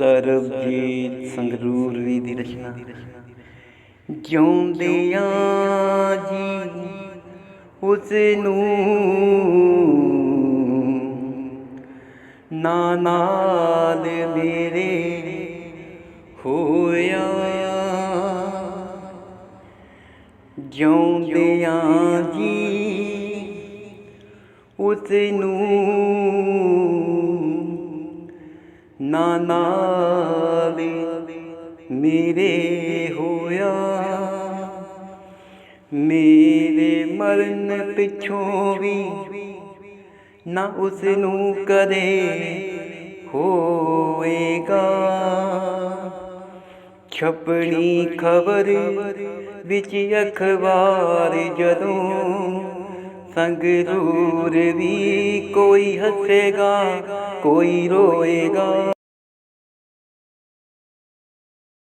ਸਰਬਜੀਤ ਸੰਗਰੂਰੀ ਦੀ ਰਚਨਾ। ਜਿਉਂਦਿਆਂ ਜੀ ਉਸ ਨੂੰ ਨਾ ਨਾਲ ਮੇਰੇ ਹੋਇਆ। ਜਿਉਂਦਿਆਂ ਜੀ ਉਸ ਨੂੰ ਨਾ ਮੇਰੇ ਹੋਇਆ। ਮੇਰੇ ਮਰਨ ਪਿੱਛੋਂ ਵੀ ਨਾ ਉਸ ਨੂੰ ਕਦੇ ਹੋਏਗਾ ਛਪਣੀ ਖਬਰ ਵਿੱਚ ਅਖਬਾਰ ਜਦੋਂ ਸੰਗਰੂਰ ਵੀ ਕੋਈ ਹੱਸੇਗਾ ਕੋਈ ਰੋਏਗਾ।